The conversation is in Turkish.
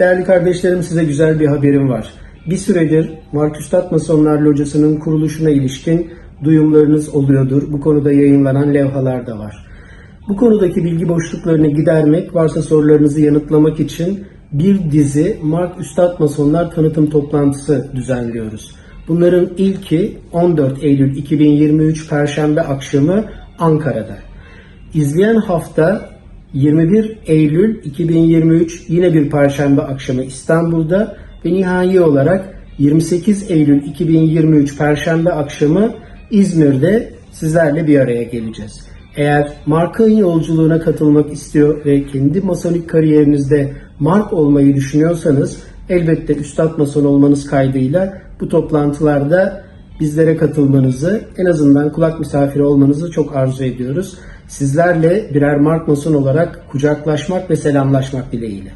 Değerli kardeşlerim size güzel bir haberim var. Bir süredir Mark Masonlar Locası'nın kuruluşuna ilişkin duyumlarınız oluyordur. Bu konuda yayınlanan levhalar da var. Bu konudaki bilgi boşluklarını gidermek, varsa sorularınızı yanıtlamak için bir dizi Mark Üstad Masonlar tanıtım toplantısı düzenliyoruz. Bunların ilki 14 Eylül 2023 Perşembe akşamı Ankara'da. İzleyen hafta 21 Eylül 2023 yine bir Perşembe akşamı İstanbul'da ve nihai olarak 28 Eylül 2023 Perşembe akşamı İzmir'de sizlerle bir araya geleceğiz. Eğer Mark'ın yolculuğuna katılmak istiyor ve kendi masonik kariyerinizde Mark olmayı düşünüyorsanız elbette Üstad Mason olmanız kaydıyla bu toplantılarda bizlere katılmanızı, en azından kulak misafiri olmanızı çok arzu ediyoruz. Sizlerle birer Mark Mason olarak kucaklaşmak ve selamlaşmak dileğiyle.